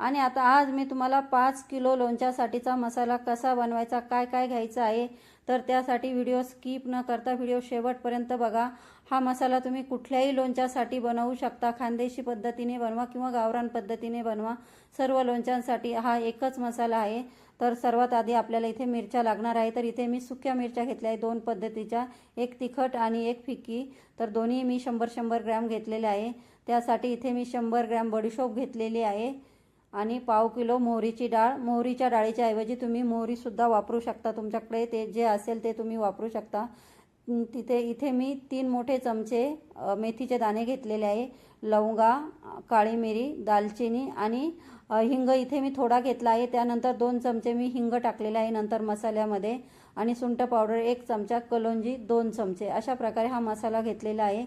आणि आता आज मी तुम्हाला पाच किलो लोणच्यासाठीचा मसाला कसा बनवायचा काय काय घ्यायचा आहे तर त्यासाठी व्हिडिओ स्किप न करता व्हिडिओ शेवटपर्यंत बघा. हा मसाला तुम्ही कुठल्याही लोणच्यासाठी बनवू शकता. खानदेशी पद्धतीने बनवा किंवा गावरान पद्धतीने बनवा. सर्व लोणच्यांसाठी हा एकच मसाला आहे. तर सर्वात आधी आपल्याला इथे मिरच्या लागणार आहे. तर इथे मी सुक्या मिरच्या घेतल्या आहे दोन पद्धतीच्या एक तिखट आणि एक फिकी तर दोन्ही मी शंभर शंभर ग्रॅम घेतलेले आहे. त्यासाठी इथे मी शंभर ग्रॅम बडीशोप घेतलेली आहे. आणि पाव किलो मोहरीची डाळ. मोहरीच्या डाळीच्या ऐवजी तुम्ही मोहरीसुद्धा वापरू शकता तुमच्याकडे. ते जे असेल ते तुम्ही वापरू शकता. तिथे इथे मी तीन मोठे चमचे मेथीचे दाणे घेतलेले आहे. लवंगा काळी मिरी दालचिनी आणि हिंग इथे मी थोडा घेतला आहे. त्यानंतर दोन चमचे मी हिंग टाकलेले आहे नंतर मसाल्यामध्ये. आणि सुंठ पावडर एक चमचा कलोंजी दोन चमचे. अशा प्रकारे हा मसाला घेतलेला आहे.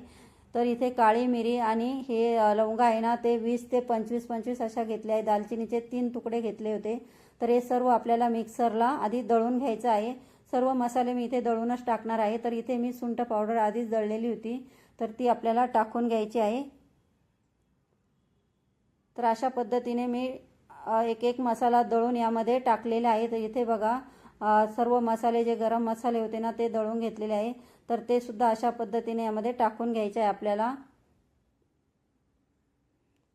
तर इथे काळी मिरी आणि हे लवंग लवंगा आहे ना ते वीस ते पंचवीस पंचवीस अशा घेतले आहे दालचिनीचे तीन तुकडे घेतले होते. तर हे सर्व आपल्याला मिक्सरला आधी दळून घ्यायचं आहे. सर्व मसाले मी इथे दळूनच टाकणार आहे. तर इथे मी सुंठ पावडर आधीच दळलेली होती. तर ती आपल्याला टाकून घ्यायची आहे. तर अशा पद्धतीने मी एक एक मसाला दळून यामध्ये टाकलेला आहे. तर इथे बघा सर्व मसाले जे गरम मसाले होते ना ते दळून घेतलेले आहे. तर ते सुद्धा अशा पद्धतीने यामध्ये टाकून घ्यायचे आहे आपल्याला.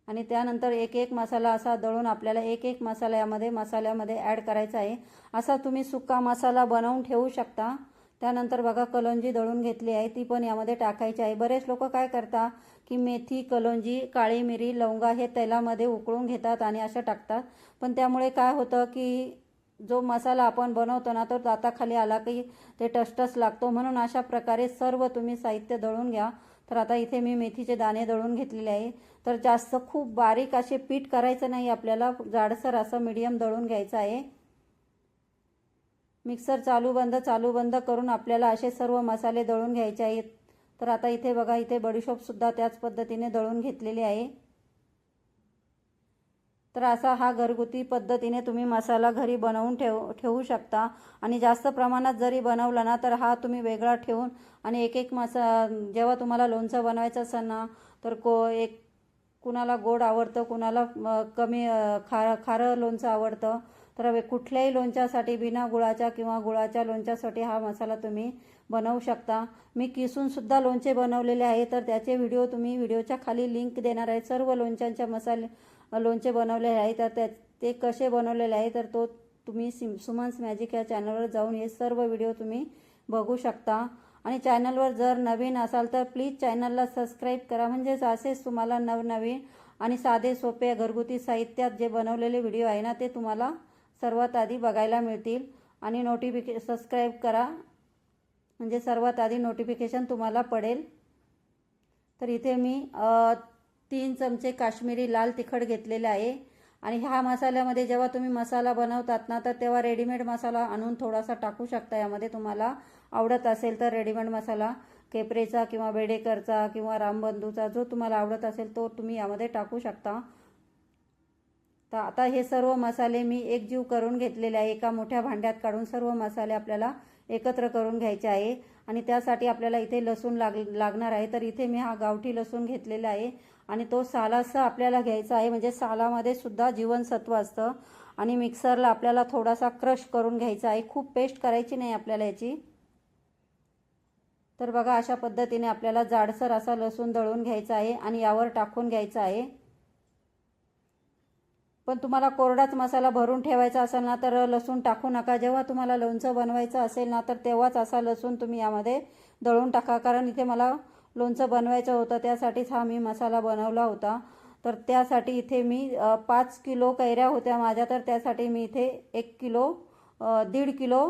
आणि त्यानंतर एक एक मसाला असा दळून आपल्याला एक एक मसाला यामध्ये मसाल्यामध्ये ॲड करायचा आहे. असा तुम्ही सुका मसाला बनवून ठेवू शकता. त्यानंतर बघा कलोंजी दळून घेतली आहे ती पण यामध्ये टाकायची आहे. बरेच लोक काय करतात की मेथी कलोंजी काळी मिरी लवंगा हे तेलामध्ये उकळून घेतात आणि असं टाकतात. पण त्यामुळे काय होतं की जो मसाला आपण बनवतो ना तो दाताखाली आला की ते टसटस लागतो. म्हणून अशा प्रकारे सर्व तुम्ही साहित्य दळून घ्या. तर आता इथे मी मेथीचे दाणे दळून घेतलेले आहे. तर जास्त खूप बारीक असे पीठ करायचं नाही. आपल्याला जाडसर असं मीडियम दळून घ्यायचं आहे. मिक्सर चालू बंद चालू बंद करून आपल्याला असे सर्व मसाले दळून घ्यायचे आहेत. तर आता इथे बघा इथे बडीशोपसुद्धा त्याच पद्धतीने दळून घेतलेली आहे. तर असा हा घरगुती पद्धतीने तुम्ही मसाला घरी बनवून ठेव ठेवू शकता. आणि जास्त प्रमाणात जरी बनवला ना तर हा तुम्ही वेगळा ठेवून आणि एक एक मसा जेव्हा तुम्हाला लोणचं बनवायचं असेल ना तर को एक कुणाला गोड आवडतं कुणाला कमी खार खारं लोणचं आवडतं तर कुठल्याही लोणच्यासाठी बिना गुळाच्या किंवा गुळाच्या लोणच्यासाठी हा मसाला तुम्ही बनवू शकता. मी किसूनसुद्धा लोणचे बनवलेले आहे तर त्याचे व्हिडिओ तुम्ही व्हिडिओच्या खाली लिंक देणार आहे. सर्व लोणच्यांच्या मसाले लोणचे बनवलेले आहे तर त्या ते कसे बनवलेले आहे तर तो तुम्ही सिम सुमन्स मॅजिक या चॅनलवर जाऊन हे सर्व व्हिडिओ तुम्ही बघू शकता. आणि चॅनलवर जर नवीन असाल तर प्लीज चॅनलला सबस्क्राईब करा. म्हणजेच असेच तुम्हाला नवनवीन आणि साधे सोपे घरगुती साहित्यात जे बनवलेले व्हिडिओ आहे ना ते तुम्हाला सर्वात आधी बघायला मिळतील. आणि नोटिफिके सबस्क्राईब करा. म्हणजे सर्वात आधी नोटिफिकेशन तुम्हाला पडेल. तर इथे मी तीन चमचे काश्मीरी लाल तिखट घेतलेले आहे. आणि ह्या मसाल्यामध्ये जेव्हा तुम्ही मसाला बनवतात ना तर तेव्हा रेडीमेड मसाला आणून थोडासा टाकू शकता. यामध्ये तुम्हाला आवडत असेल तर रेडीमेड मसाला केपरेचा किंवा बेडेकरचा किंवा रामबंधूचा जो तुम्हाला आवडत असेल तो तुम्ही यामध्ये टाकू शकता. तर आता हे सर्व मसाले मी एकजीव करून घेतलेले आहे. एका मोठ्या भांड्यात काढून सर्व मसाले आपल्याला एकत्र करून घ्यायचे आहे. आणि त्यासाठी आपल्याला इथे लसूण लाग लागणार आहे. तर इथे मी हा गावठी लसूण घेतलेला आहे. आणि तो सालासह आपल्याला घ्यायचा आहे. म्हणजे सालामध्ये सुद्धा जीवनसत्व असतं. आणि मिक्सरला आपल्याला थोडासा क्रश करून घ्यायचा आहे. खूप पेस्ट करायची नाही आपल्याला याची. तर बघा अशा पद्धतीने आपल्याला जाडसर असा लसूण दळून घ्यायचा आहे. आणि यावर टाकून घ्यायचा आहे. पण तुम्हाला कोरडाच मसाला भरून ठेवायचा असेल ना तर लसूण टाकू नका. जेव्हा तुम्हाला लोणचं बनवायचं असेल ना तर तेव्हाच असा लसूण तुम्ही यामध्ये दळून टाका. कारण इथे मला लोणचं बनवायचं होतं त्यासाठीच हा मी मसाला बनवला होता. तर त्यासाठी इथे मी पाच किलो कैऱ्या होत्या माझ्या तर त्यासाठी मी इथे एक किलो दीड किलो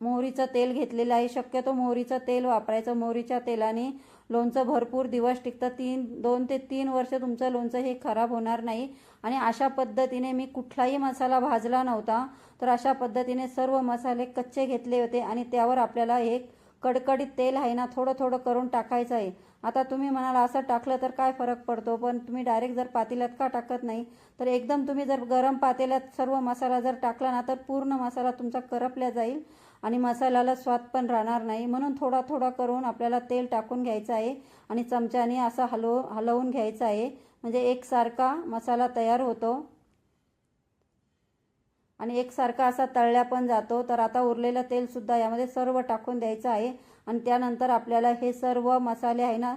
मोहरीचं तेल घेतलेलं आहे. शक्यतो मोहरीचं तेल वापरायचं. मोहरीच्या तेलाने लोणचं भरपूर दिवस टिकतं. तीन दोन ते तीन वर्ष तुमचं लोणचं हे खराब होणार नाही. आणि अशा पद्धतीने मी कुठलाही मसाला भाजला नव्हता तर अशा पद्धतीने सर्व मसाले कच्चे घेतले होते आणि त्यावर आपल्याला एक कडकडीत तेल आहे ना थोडं थोडं करून टाकायचं आहे. आता तुम्ही म्हणाल असं टाकलं तर काय फरक पडतो? पण तुम्ही डायरेक्ट जर पातेल्यात का टाकत नाही? तर एकदम तुम्ही जर गरम पातेल्यात सर्व मसाला जर टाकला ना तर पूर्ण मसाला तुमचा करपल्या जाईल आणि मसाल्याला स्वाद पण राहणार नाही. म्हणून थोडा थोडा करून आपल्याला तेल टाकून घ्यायचं आहे आणि चमच्याने असं हलव हलवून घ्यायचं आहे. म्हणजे एकसारखा मसाला तयार होतो. आणि एकसारखा असा तळल्या पण जातो. तर आता उरलेलं तेलसुद्धा यामध्ये सर्व टाकून द्यायचं आहे. आणि त्यानंतर आपल्याला हे सर्व मसाले आहे ना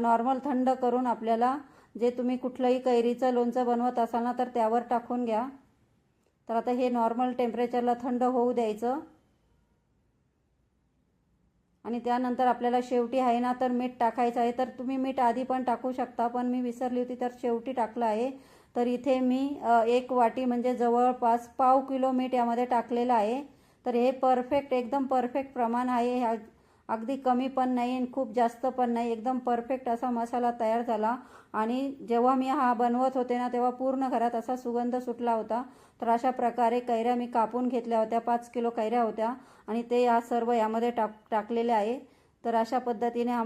नॉर्मल थंड करून आपल्याला जे तुम्ही कुठलंही कैरीचं लोणचं बनवत असाल ना तर त्यावर टाकून घ्या. तर आता हे नॉर्मल टेम्परेचरला थंड होऊ द्यायचं. आणि त्यानंतर आपल्याला शेवटी आहे ना तर मीठ टाकायचं आहे. तर तुम्ही मीठ आधी पण टाकू शकता पण मी विसरली होती तर शेवटी टाकलं आहे. तर इथे मी एक वाटी म्हणजे जवळपास पाव किलो मीठ यामध्ये टाकलेलं आहे. तर हे परफेक्ट एकदम परफेक्ट प्रमाण आहे. ह्या अगदी कमी पण नाही आणि खूप जास्त पण नाही. एकदम परफेक्ट असा मसाला तयार झाला. आणि जेव्हा मी हा बनवत होते ना तेव्हा पूर्ण घरात असा सुगंध सुटला होता. तर अशा प्रकारे कैऱ्या मी कापून घेतल्या होत्या. पाच किलो कैऱ्या होत्या. आणि ते या सर्व यामध्ये टाक टाकलेल्या आहे. तर अशा पद्धतीने हा